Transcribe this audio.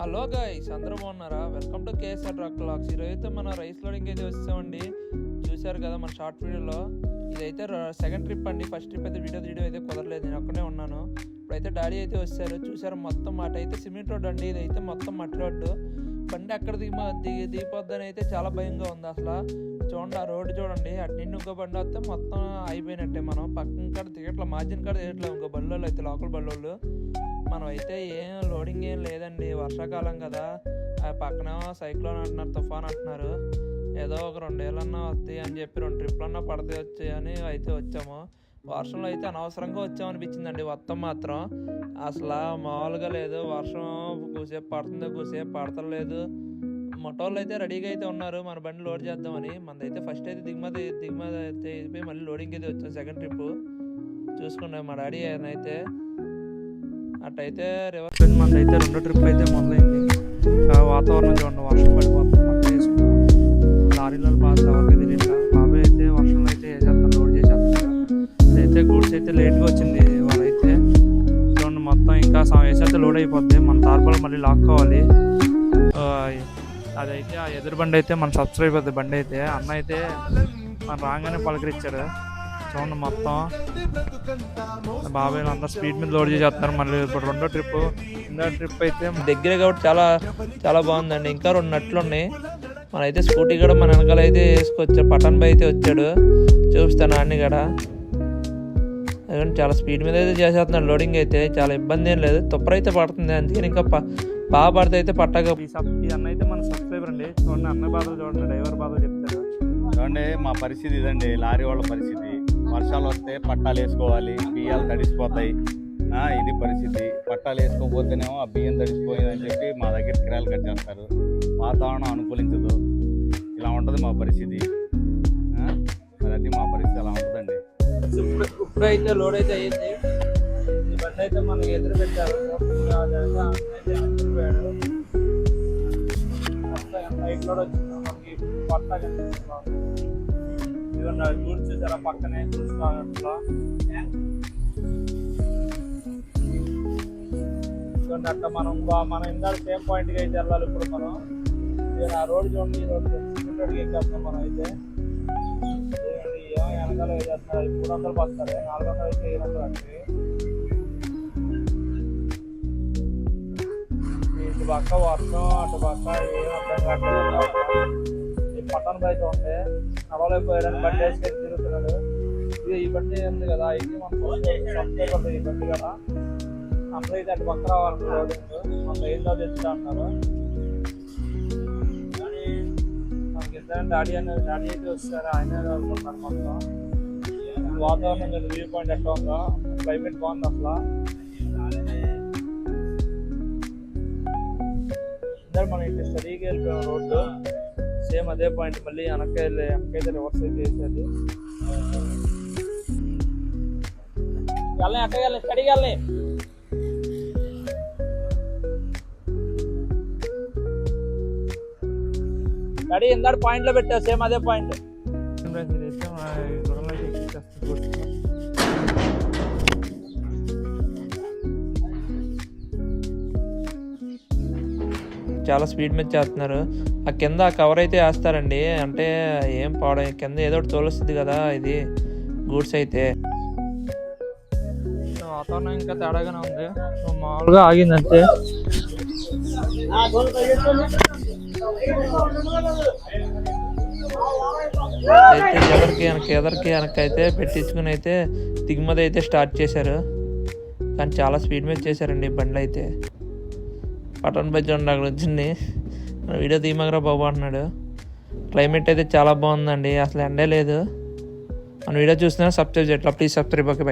Hello guys అందరూ బాగున్నారా? Welcome to KSR truck clocks ఈరోజైతే అయితే రైస్ లోడింగ్ అయితే వచ్చామండి చూశారు కదా మన షార్ట్ వీడియోలో? ఇదైతే సెకండ్ ట్రిప్ అండి. ఫస్ట్ ట్రిప్ అయితే వీడియో తీయడం అయితే కుదరలేదు. నేను ఒక్కనే ఉన్నాను. ఇప్పుడైతే డాడీ అయితే వచ్చారు. చూసారు మొత్తం మాట అయితే సిమెంట్ రోడ్ అండి. ఇదైతే మొత్తం మట్టి రోడ్డు. బండి ఎక్కడ దిగి దిగి దిగిపోద్దని అయితే చాలా భయంగా ఉంది అసలు. చూడండి ఆ రోడ్డు చూడండి. అటు నిండి ఇంకో బండి వస్తే మొత్తం అయిపోయినట్టే మనం. పక్కన కాడ దిగట్ల మార్జిన్ కాడ దిగట్లేదు ఇంకో బళ్ళు అయితే లోకల్ బళ్ళు మనం అయితే ఏం లోడింగ్ ఏం లేదండి. వర్షాకాలం కదా. ఆ పక్కన సైక్లోన్ అంటున్నారు తుఫాన్ అంటున్నారు. ఏదో ఒక రెండేళ్ళన్నా వస్తాయి అని చెప్పి రెండు ట్రిప్లన్నా పడతాయి వచ్చాయి అని అయితే వచ్చాము. వర్షంలో అయితే అనవసరంగా వచ్చామనిపించిందండి. మొత్తం మాత్రం అసలు మామూలుగా లేదు. వర్షం కూసేపు పడుతుంది కూసేపు పడతలేదు. మొట్టోళ్ళు అయితే రెడీగా అయితే ఉన్నారు. మన బండి లోడ్ చేద్దామని. మనదైతే ఫస్ట్ అయితే దిగుమతి దిగుమతి అయితే అయిపోయి మళ్ళీ లోడింగ్ అయితే వచ్చాం సెకండ్ ట్రిప్ చూసుకున్నాం మా డాడీ అయితే అట్టయితే రివర్స్ మనది అయితే రెండో ట్రిప్ అయితే మొదలైంది. ఆ వాతావరణం చూడండి వర్షం పడిపోతుంది. లారీలలో బాగా వేసైతే లోడ్ అయిపోద్ది. మన తార్పాలు మళ్ళీ లాక్కోవాలి. అదైతే ఆ ఎదురు బండి అయితే మన సబ్స్క్రైబ్ అవుతుంది బండి అయితే. అన్న అయితే మన రాగానే పలకరించాడు చూడండి మొత్తం. బాబాయ్ అంతా స్పీడ్ మీద లోడ్ చేసేస్తున్నారు మళ్ళీ. ఇప్పుడు రెండో ట్రిప్ రెండో ట్రిప్ అయితే దగ్గరే కాబట్టి చాలా చాలా బాగుందండి. ఇంకా రెండు నట్లు ఉన్నాయి. మన అయితే స్కూటీ కూడా మన వెనకాల అయితే వేసుకొచ్చాడు. పటాన్ బై అయితే వచ్చాడు. చూపిస్తాను అన్ని కూడా. అదిగోండి చాలా స్పీడ్ మీద అయితే చేసేస్తున్నాడు. లోడింగ్ అయితే చాలా ఇబ్బంది ఏం లేదు. తుప్పర అయితే పడుతుంది. అందుకని ఇంకా ప- బాగా పడితే అయితే పట్టక ఈ అన్న అయితే మన సబ్స్క్రైబర్ అండి. చూడండి అన్న బాధలు చూడండి. డ్రైవర్ బాధలు చెప్తారు. చూడండి మా పరిస్థితి ఇదండి. లారీ వాళ్ళ పరిస్థితి. వర్షాలు వస్తే పట్టాలు వేసుకోవాలి. బియ్యాలు తడిసిపోతాయి. ఆ, ఇది పరిస్థితి. పట్టాలు వేసుకోకపోతేనేమో ఆ బియ్యం తడిసిపోయిందని చెప్పి మా దగ్గర కిరాయిలు కట్టేస్తారు వాతావరణం అనుకూలించదు. ఇలా ఉంటుంది మా పరిస్థితి. ఇప్పుడు అయితే లోడ్ అయితే అయ్యింది ఈ బండి అయితే మనకి ఎదురు పెట్టారు నైట్ లోడ్ వచ్చింది మనకి పట్టా కనిపిస్తుంది. ఇదిగోండి అది గూడ్స్ పక్కనే? చూస్తాను అట్లా ఇదిగోండి అట్లా మనం మనం ఇందాక సేమ్ పాయింట్కి అయితే వెళ్ళాలి ఇప్పుడు మనం. ఆ రోడ్ చూడండి ఈ రోడ్ సిమెంట్ రోడ్కి ఎక్కేస్తాం మనం అయితే. వందలు వేసేస్తున్నారు మూడు వందలు పస్తారు నాలుగు వందలు అయితే ఏడు వందలు అండి. ఇటు పక్క వర్షం అటు పక్క ఏం అర్థం కావట్లేదు. ఈ పట్టణ బయట ఉంటే నడవలేకపోయారని బట్టి వేసుకొని తిరుగుతున్నాడు. ఇది ఈ బట్టి ఉంది కదా ఇది మన ఈ బట్టి కదా. అందరూ ఇది అటు పక్క రావాలి మనం మన ఏందో తెచ్చుతా అంటారు. డాడీ అనేది డాడీ అయితే వస్తారు. ఆయన వెళ్తున్నారు మొత్తం. వాతావరణం వ్యూ పాయింట్ ఎట్లా ఉందా? క్లైమేట్ బాగుంది అసలు? ఇద్దరు మనం ఇట్లా స్టడీకి వెళ్ళిపోయాం రోడ్డు సేమ్ అదే పాయింట్ మళ్ళీ వెనక్కి వెళ్ళి వెనకైతే రివర్స్ అయితే వేసేది వెళ్ళి అక్కడికి వెళ్ళి స్టడీకి వెళ్ళి. స్టడీ ఇందాడు పాయింట్లో పెట్టావు సేమ్ అదే పాయింట్. చాలా స్పీడ్ మీద చేస్తున్నారు. ఆ కింద ఆ కవర్ అయితే వేస్తారండి. అంటే ఏం పాడ కింద ఏదో ఒకటి తోలుస్తుంది కదా ఇది గూడ్స్ అయితే. వాతావరణం ఇంకా తేడాగానే ఉంది. మామూలుగా ఆగిందంటే అయితే ఎవరికి వెనక ఎదరికి వెనక అయితే పెట్టించుకుని అయితే దిగుమతి అయితే స్టార్ట్ చేశారు. కానీ చాలా స్పీడ్ మీద చేశారండి బండ్లు అయితే. పట్టణ బజ్జి ఉండి అక్కడ వచ్చింది వీడియో తీయమగరా బాబు అంటున్నాడు. క్లైమేట్ అయితే చాలా బాగుందండి. అసలు ఎండే లేదు. మన వీడియో చూసినా సబ్స్క్రైబ్ చేయట్లా ప్లీజ్ సబ్స్క్రైబ్ ఓకే బై.